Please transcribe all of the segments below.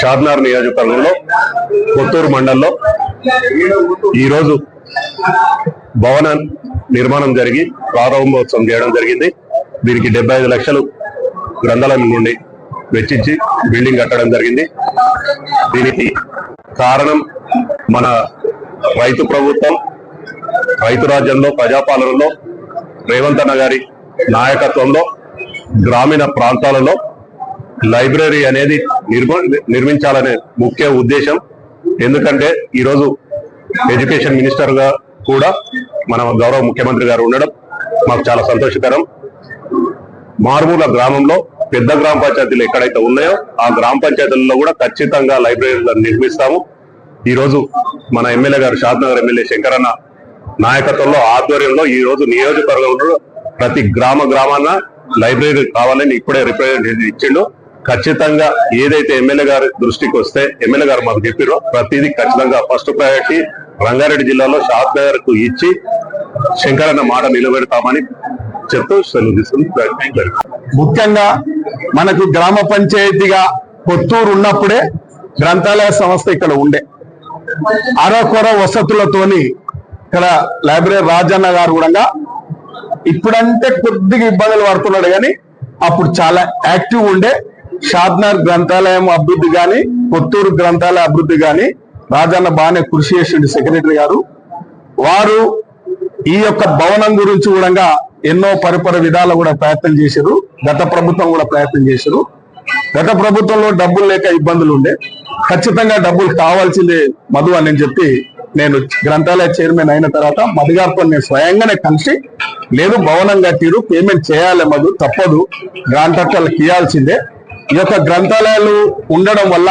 షాద్నార్ నియోజకవర్గంలో కొత్తూరు మండలంలో ఈరోజు భవన నిర్మాణం జరిగి ప్రారంభోత్సవం చేయడం జరిగింది. దీనికి డెబ్బై ఐదు లక్షలు గ్రంథాలయం నుండి వెచ్చించి బిల్డింగ్ కట్టడం జరిగింది. దీనికి కారణం మన రైతు ప్రభుత్వం రైతు రాజ్యంలో ప్రజాపాలనలో రేవంత్ అన్న గారి నాయకత్వంలో గ్రామీణ ప్రాంతాలలో లైబ్రరీ అనేది నిర్మ నిర్మించాలనే ముఖ్య ఉద్దేశం. ఎందుకంటే ఈరోజు ఎడ్యుకేషన్ మినిస్టర్గా కూడా మన గౌరవ ముఖ్యమంత్రి గారు ఉండడం మాకు చాలా సంతోషకరం. మారుమూల గ్రామంలో పెద్ద గ్రామ పంచాయతీలు ఎక్కడైతే ఉన్నాయో ఆ గ్రామ పంచాయతీలలో కూడా ఖచ్చితంగా లైబ్రరీలను నిర్మిస్తాము. ఈరోజు మన ఎమ్మెల్యే గారు షాద్నగర్ ఎమ్మెల్యే శంకరన్న నాయకత్వంలో ఆధ్వర్యంలో ఈ రోజు నియోజకవర్గంలో ప్రతి గ్రామ గ్రామాన లైబ్రరీ కావాలని ఇప్పుడే రిప్రజెంటేషన్ ఇచ్చిండు. ఖచ్చితంగా ఏదైతే ఎమ్మెల్యే గారి దృష్టికి వస్తే ఎమ్మెల్యే గారు మాకు చెప్పిరో ప్రతిదీ ఖచ్చితంగా ఫస్ట్ ప్రయారిటీ రంగారెడ్డి జిల్లాలో షాద్ నగర్కు ఇచ్చి శంకరన్న మాట నిలబెడతామని చెప్తూ సెలవు తీసుకుని ముఖ్యంగా మనకు గ్రామ పంచాయతీగా కొత్తూరు ఉన్నప్పుడే గ్రంథాలయ సంస్థ ఇక్కడ ఉండే. అరకొర వసతులతోని ఇక్కడ లైబ్రరీ రాజన్న గారు కూడా ఇప్పుడంటే కొద్దిగా ఇబ్బందులు పడుతున్నాడు కానీ అప్పుడు చాలా యాక్టివ్ ఉండే. షాద్నార్ గ్రంథాలయం అభివృద్ధి గాని కొత్తూరు గ్రంథాలయ అభివృద్ధి గాని రాజన్న బాగానే కృషి చేసిండు సెక్రటరీ గారు. వారు ఈ యొక్క భవనం గురించి కూడా ఎన్నో పరిపర విధాలు కూడా ప్రయత్నం చేశారు. గత ప్రభుత్వం కూడా ప్రయత్నం చేశారు. గత ప్రభుత్వంలో డబ్బులు లేక ఇబ్బందులు ఉండే. ఖచ్చితంగా డబ్బులు కావాల్సిందే మధు అని చెప్పి నేను గ్రంథాలయ చైర్మన్ అయిన తర్వాత మధుగారితో నేను స్వయంగానే కలిసి లేదు భవనం కట్టిరు పేమెంట్ చేయాలి మధు తప్పదు. గ్రాంటర్లకు ఇవ్వాల్సిందే. ఈ యొక్క గ్రంథాలయాలు ఉండడం వల్ల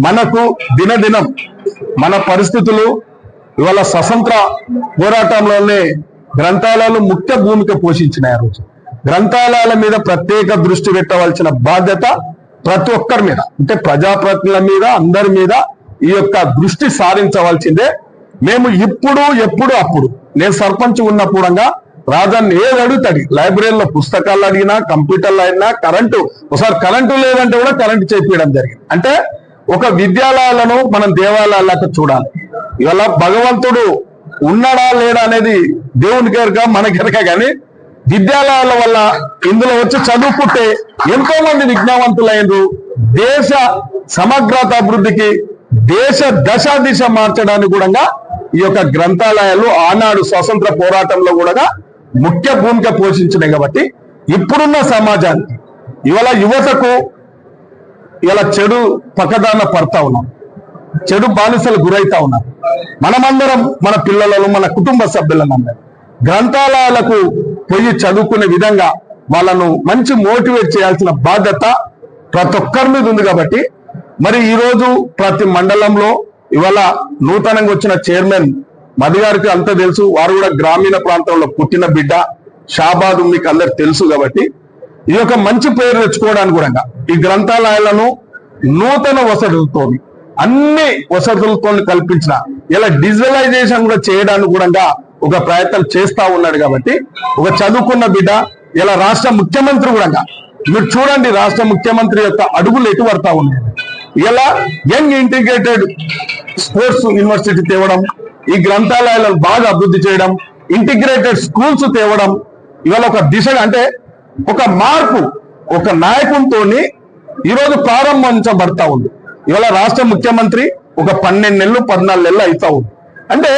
మనకు దినదినం మన పరిస్థితులు ఇవాళ స్వతంత్ర పోరాటంలోనే గ్రంథాలయాలు ముఖ్య భూమిక పోషించినాయి ఆ రోజు. గ్రంథాలయాల మీద ప్రత్యేక దృష్టి పెట్టవలసిన బాధ్యత ప్రతి ఒక్కరి మీద అంటే ప్రజాప్రతినిధుల మీద అందరి మీద ఈ యొక్క దృష్టి సారించవలసిందే. మేము ఇప్పుడు ఎప్పుడు అప్పుడు నేను సర్పంచ్ ఉన్నప్పుడంగా రాజాన్ని ఏది అడుగుతాడు? లైబ్రరీలో పుస్తకాలు అడిగినా కంప్యూటర్లు అడిగినా కరెంటు ఒకసారి కరెంటు లేదంటే కూడా కరెంటు చేపించడం జరిగింది. అంటే ఒక విద్యాలయాలను మనం దేవాలయాలకు చూడాలి. ఇవాళ భగవంతుడు ఉన్నాడా లేడా అనేది దేవుని ఎరక మన గనక కానీ విద్యాలయాల వల్ల ఇందులో వచ్చి చదువుకుంటే ఎంతో మంది విజ్ఞావంతులైనరు దేశ సమగ్రత అభివృద్ధికి దేశ దశ దిశ మార్చడానికి కూడా ఈ యొక్క గ్రంథాలయాలు ఆనాడు స్వతంత్ర పోరాటంలో కూడా ముఖ్య భూమిక పోషించినాయి కాబట్టి ఇప్పుడున్న సమాజానికి ఇవాళ యువతకు ఇలా చెడు పక్కదాన పడతా ఉన్నాం. చెడు బానిసలు గురైతా ఉన్నారు. మనమందరం మన పిల్లలను మన కుటుంబ సభ్యులందరం గ్రంథాలయాలకు పోయి చదువుకునే విధంగా వాళ్ళను మంచి మోటివేట్ చేయాల్సిన బాధ్యత ప్రతి ఒక్కరి మీద ఉంది కాబట్టి మరి ఈ రోజు ప్రతి మండలంలో ఇవాళ నూతనంగా వచ్చిన చైర్మన్ మధు గారికి తెలుసు. వారు కూడా గ్రామీణ ప్రాంతంలో పుట్టిన బిడ్డ. షాబాద్ మీకు అందరు తెలుసు కాబట్టి. ఈ యొక్క మంచి పేరు తెచ్చుకోవడానికి కూడా ఈ గ్రంథాలయాలను నూతన వసతులతో అన్ని వసతులతో కల్పించిన ఇలా డిజిటలైజేషన్ కూడా చేయడానికి కూడా ఒక ప్రయత్నం చేస్తా ఉన్నాడు కాబట్టి ఒక చదువుకున్న బిడ్డ ఇలా రాష్ట్ర ముఖ్యమంత్రి కూడా మీరు చూడండి రాష్ట్ర ముఖ్యమంత్రి యొక్క అడుగులు ఎటు పడతా ఉన్నాయి. ఇలా యంగ్ ఇంటిగ్రేటెడ్ స్పోర్ట్స్ యూనివర్సిటీ తేవడం ఈ గ్రంథాలయాలను బాగా అభివృద్ధి చేయడం ఇంటిగ్రేటెడ్ స్కూల్స్ తేవడం ఇవాళ ఒక దిశ అంటే ఒక మార్పు ఒక నాయకునితో ఈరోజు ప్రారంభించబడతా ఉంది. ఇవాళ రాష్ట్ర ముఖ్యమంత్రి ఒక పన్నెండు నెలలు పద్నాలుగు నెలలు అవుతా ఉంది. అంటే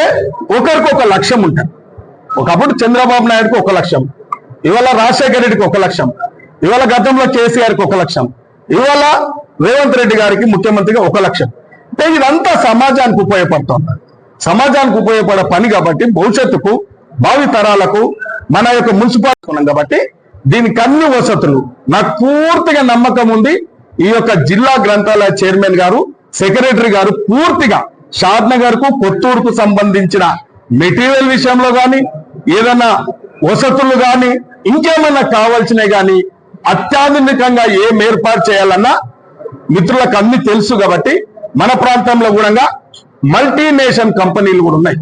ఒకరికి ఒక లక్ష్యం ఉంటుంది. ఒకప్పుడు చంద్రబాబు నాయుడుకి ఒక లక్ష్యం ఇవాళ రాజశేఖర రెడ్డికి ఒక లక్ష్యం ఇవాళ గతంలో కేసీఆర్కి ఒక లక్ష్యం ఇవాళ రేవంత్ రెడ్డి గారికి ముఖ్యమంత్రిగా ఒక లక్ష్యం. అంటే ఇదంతా సమాజానికి ఉపయోగపడుతుంది. సమాజానికి ఉపయోగపడే పని కాబట్టి భవిష్యత్తుకు భావి తరాలకు మన యొక్క మున్సిపాలిటీ కాబట్టి దీనికి అన్ని వసతులు. నాకు పూర్తిగా నమ్మకం ఉంది. ఈ యొక్క జిల్లా గ్రంథాలయ చైర్మన్ గారు సెక్రటరీ గారు పూర్తిగా షాద్కు కొత్తూరుకు సంబంధించిన మెటీరియల్ విషయంలో కానీ ఏదైనా వసతులు కానీ ఇంకేమైనా కావాల్సినవి కానీ అత్యాధునికంగా ఏం ఏర్పాటు చేయాలన్నా మిత్రులకు అన్ని తెలుసు కాబట్టి మన ప్రాంతంలో కూడా మల్టీనేషన్ కంపెనీలు కూడా ఉన్నాయి.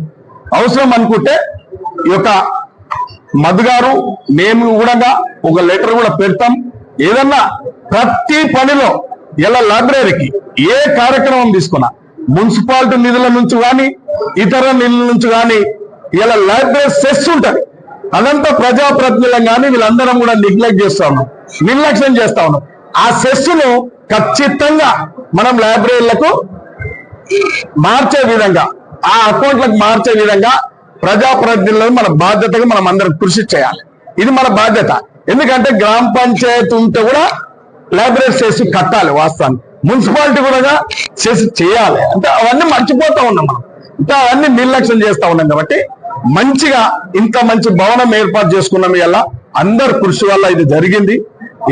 అవసరం అనుకుంటే ఈ యొక్క మధు గారు మేము కూడా ఒక లెటర్ కూడా పెడతాం. ఏదన్నా ప్రతి పనిలో ఇలా లైబ్రరీకి ఏ కార్యక్రమం తీసుకున్నా మున్సిపాలిటీ నిధుల నుంచి కానీ ఇతర నిధుల నుంచి కానీ ఇలా లైబ్రరీ సెస్ ఉంటుంది. అదంతా ప్రజాప్రతినిధులం కానీ వీళ్ళందరం కూడా నెగ్లెక్ట్ చేస్తా ఉన్నాం. నిర్లక్ష్యం చేస్తా ఉన్నాం. ఆ సెస్సును ఖచ్చితంగా మనం లైబ్రరీలకు మార్చే విధంగా ఆ అకౌంట్లకు మార్చే విధంగా ప్రజాప్రతినిధులను మన బాధ్యతగా మనం అందరం కృషి చేయాలి. ఇది మన బాధ్యత. ఎందుకంటే గ్రామ పంచాయతీ ఉంటే కూడా లైబ్రరీ చేసి కట్టాలి వాస్తవాన్ని మున్సిపాలిటీ కూడా చేసి చేయాలి. అంటే అవన్నీ మర్చిపోతా ఉన్నాం మనం. అంటే అవన్నీ నిర్లక్ష్యం చేస్తా ఉన్నాం కాబట్టి మంచిగా ఇంత మంచి భవనం ఏర్పాటు చేసుకున్నాం ఇలా అందరు కృషి వల్ల ఇది జరిగింది.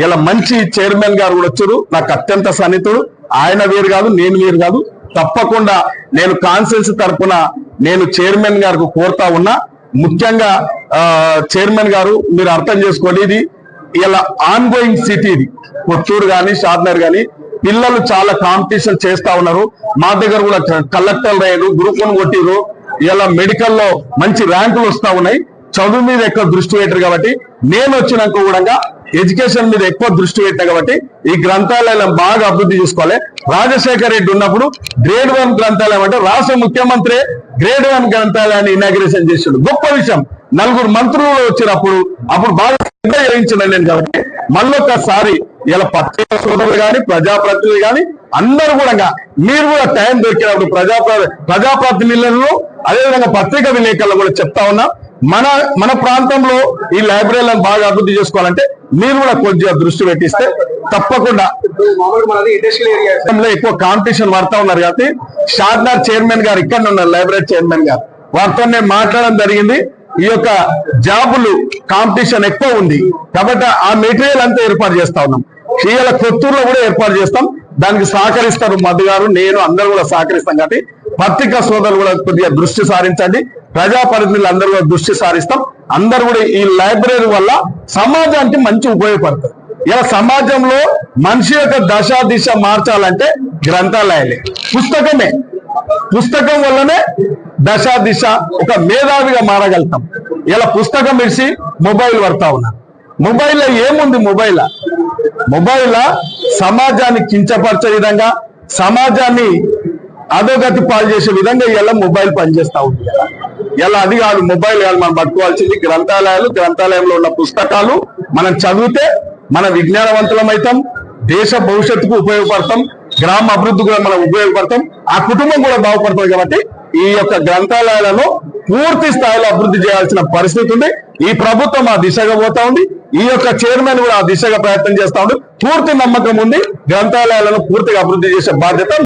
ఇలా మంచి చైర్మన్ గారు కూడా వచ్చారు. నాకు అత్యంత సన్నిహితుడు. ఆయన వేరు కాదు నేను వేరు కాదు. తప్పకుండా నేను కాన్సిల్స్ తరఫున నేను చైర్మన్ గారికి కోరుతా ఉన్నా. ముఖ్యంగా చైర్మన్ గారు మీరు అర్థం చేసుకోండి ఇది ఇలా ఆన్ గోయింగ్ సిటీ ఇది. కొత్తూరు కానీ షాద్నగర్ కానీ పిల్లలు చాలా కాంపిటీషన్ చేస్తా ఉన్నారు. మా దగ్గర కూడా కలెక్టర్ అయ్యారు గ్రూప్ కొట్టిరు ఇలా మెడికల్లో మంచి ర్యాంకులు వస్తా ఉన్నాయి. చదువు మీద ఎక్కువ దృష్టి పెట్టారు కాబట్టి నేను వచ్చినాక కూడా ఎడ్యుకేషన్ మీద ఎక్కువ దృష్టి పెట్టా కాబట్టి ఈ గ్రంథాలయం బాగా అభివృద్ధి చేసుకోవాలి. రాజశేఖర రెడ్డి ఉన్నప్పుడు గ్రేడ్ వన్ గ్రంథాలయం అంటే రాష్ట్ర ముఖ్యమంత్రి గ్రేడ్ వన్ గ్రంథాలయాన్ని ఇనాగ్రేషన్ చేసిండు. గొప్ప విషయం. నలుగురు మంత్రులు వచ్చినప్పుడు అప్పుడు బాగా నిర్ణయించిన నేను కాబట్టి మళ్ళొకసారి ఇలా పత్రికా సోదరులు కానీ ప్రజాప్రతినిధులు కానీ అందరూ కూడా మీరు కూడా టైం దొరికినప్పుడు ప్రజా ప్రజాప్రతినిధులను అదేవిధంగా పత్రికా విలేకరులు కూడా చెప్తా ఉన్నా. మన మన ప్రాంతంలో ఈ లైబ్రరీలను బాగా అభివృద్ధి చేసుకోవాలంటే మీరు కూడా కొద్దిగా దృష్టి పెట్టిస్తే తప్పకుండా. ఇండస్ట్రియల్ ఎక్కువ కాంపిటీషన్ పడతా ఉన్నారు కాబట్టి షార్నర్ చైర్మన్ గారు ఇక్కడ ఉన్నారు లైబ్రరీ చైర్మన్ గారు. వారితో నేను మాట్లాడడం జరిగింది. ఈ యొక్క జాబులు కాంపిటీషన్ ఎక్కువ ఉంది. కాబట్టి ఆ మెటీరియల్ అంతా ఏర్పాటు చేస్తా ఉన్నాం. ఇవాళ కొత్తూరులో కూడా ఏర్పాటు చేస్తాం. దానికి సహకరిస్తారు మధు గారు నేను అందరూ కూడా సహకరిస్తాం కాబట్టి పత్రికా సోదరులు కూడా కొద్దిగా దృష్టి సారించండి. ప్రజాప్రతినిధులు అందరూ కూడా దృష్టి సారిస్తాం. అందరు కూడా ఈ లైబ్రరీ వల్ల సమాజానికి మంచి ఉపయోగపడుతుంది ఇలా సమాజంలో మనిషి యొక్క దశ దిశ మార్చాలంటే గ్రంథాలయాలే. పుస్తకమే. పుస్తకం వల్లనే దశ దిశ ఒక మేధావిగా మారగలుగుతాం. ఇలా పుస్తకం ఇడిసి మొబైల్ పడతా ఉన్నా మొబైల్లో ఏముంది మొబైల్? మొబైల్ సమాజాన్ని కించపరిచే విధంగా సమాజాన్ని అధోగతి పాలు చేసే విధంగా ఇలా మొబైల్ పనిచేస్తా ఉంది ఇలా. ఇలా అది కాదు మొబైల్ కాదు మనం పట్టుకోవాల్సింది గ్రంథాలయాలు గ్రంథాలయంలో ఉన్న పుస్తకాలు మనం చదివితే మన విజ్ఞానవంతులం అవుతాం దేశ భవిష్యత్తుకు ఉపయోగపడతాం గ్రామ అభివృద్ధి కూడా మనం ఉపయోగపడతాం ఆ కుటుంబం కూడా బాగుపడుతుంది కాబట్టి ఈ యొక్క గ్రంథాలయాలను పూర్తి స్థాయిలో అభివృద్ధి చేయాల్సిన పరిస్థితి ఉంది. ఈ ప్రభుత్వం ఆ దిశగా పోతా ఉంది. ఈ యొక్క చైర్మన్ కూడా ఆ దిశగా ప్రయత్నం చేస్తా ఉంది. పూర్తి నమ్మకం ఉంది. గ్రంథాలయాలను పూర్తిగా అభివృద్ధి చేసే బాధ్యత